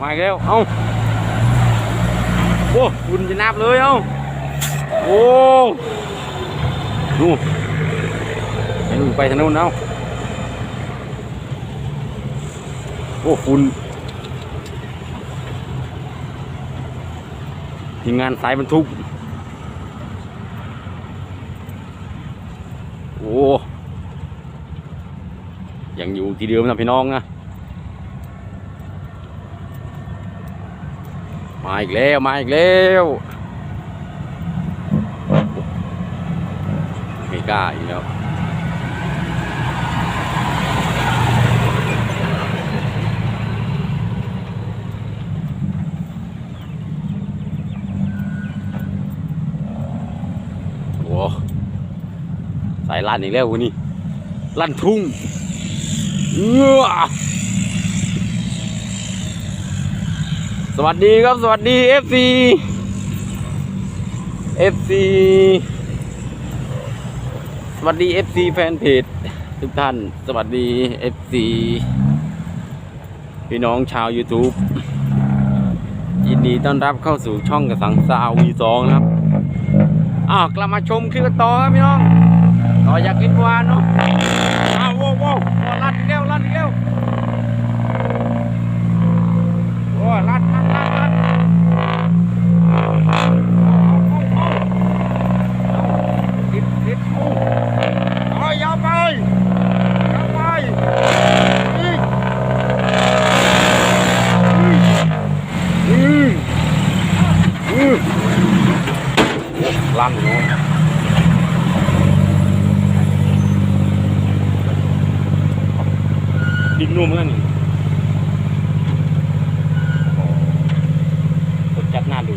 มาอีกแล้วเอ้าโอ้คุณจะนับเลยเอ้าโอ้นู่นไปนู่นไปทางนู้นเอ้าโอ้คุณทีมงานสายบรรทุก โอ้ยังอยู่ทีเดิมนะพี่น้องนะ มาอีกแล้วมาอีกแล้วไม่กล้าอีกแล้วโอ้สายลั่นอีกแล้ววันนี้ลั่นทุ่งเอื้อ สวัสดีครับสวัสดี FC FC สวัสดี FC แฟนเพจทุกท่าน สวัสดี FC พี่น้องชาว YouTube ยินดีต้อนรับเข้าสู่ช่องกระสังซาววีสองนะครับอ้าวกลับมาชมคลิปกันต่อครับพี่น้อง ต่อจากคลิปวานเนาะอ้าวโว้วโว้วลัดอีกแล้วลัดอีกแล้วโอ้ลัดลัดลัดลัดเอาเอาเอาติดติดโอ้เอายาวไปยาวไปอีกอืมอืม ลั่นอยู่ดิ นนุ่มแล้วนี่กดจัดหน้าดู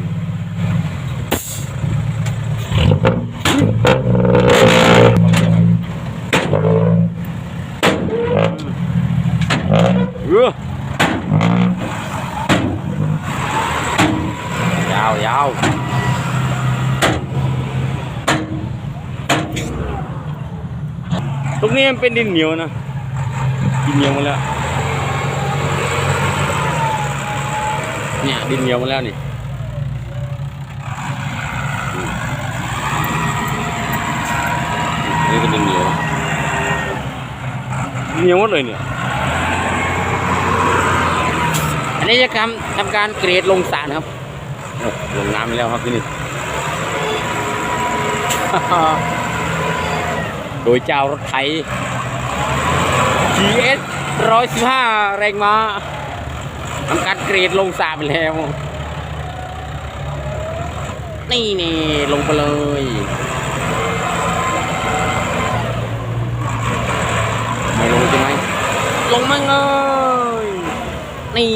เออยาวยาวตรงนี้มันเป็นดินเหนียวนะ ดินเหนียวมาแล้ว เนี่ยดินเหนียวมาแล้วนี่นี่เป็ดินเหนียวเหนียวหมดเลยเนี่ย อันนี้จะทำทำการเกรดลงสารครับ ลงน้ำไปแล้วครับที่นี่ โดยเจ้ารถไถ GS 115 แรงม้าทำการเกรดลงสาไปแล้ว นี่นี่ลงไปเลยไม่ลงใช่ไหมลงมาเลยนี่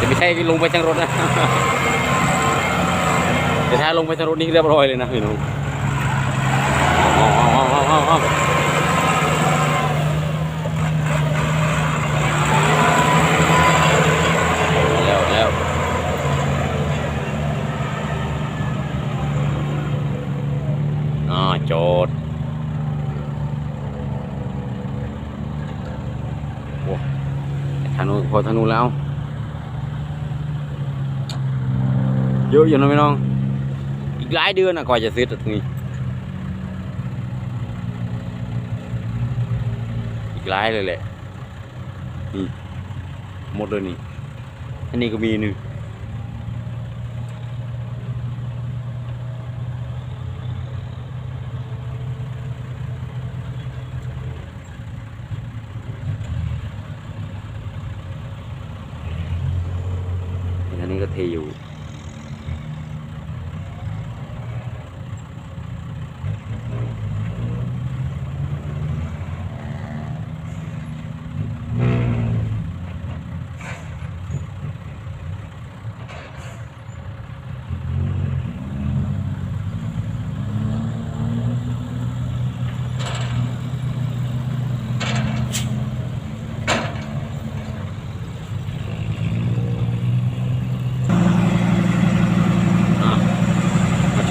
จะไม่ใช่ลงไปทางรถนะแต่ถ้าลงไปทางรถนี่เรียบร้อยเลยนะพี่น้องเอาเอาเอาเอาเอาแล้วแล้วอ่าจอดโอ้ทาง นูพอทานูแล้วเยอะอยู่นะพี่น้อง อีกหลายเดือนนะกว่าจะซื้อตรงนี้ อีกหลายเลยแหละนี่หมดเลยนี่ อันนี้ก็มีหนึ่ง อันนี้ก็เทอยู่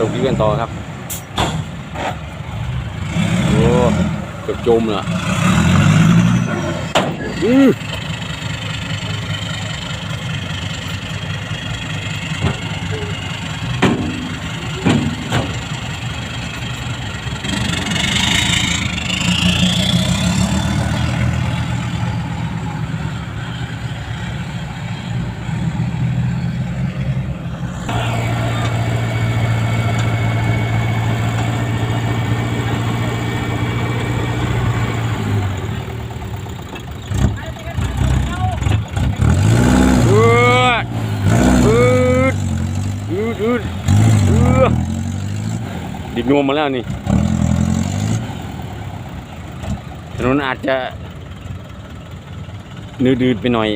มคลิปกันต่อครับโอ้เกือบจมเลยอือ นวมมาแล้วนี่ ถนนอาจจะนืดๆไปหน่อย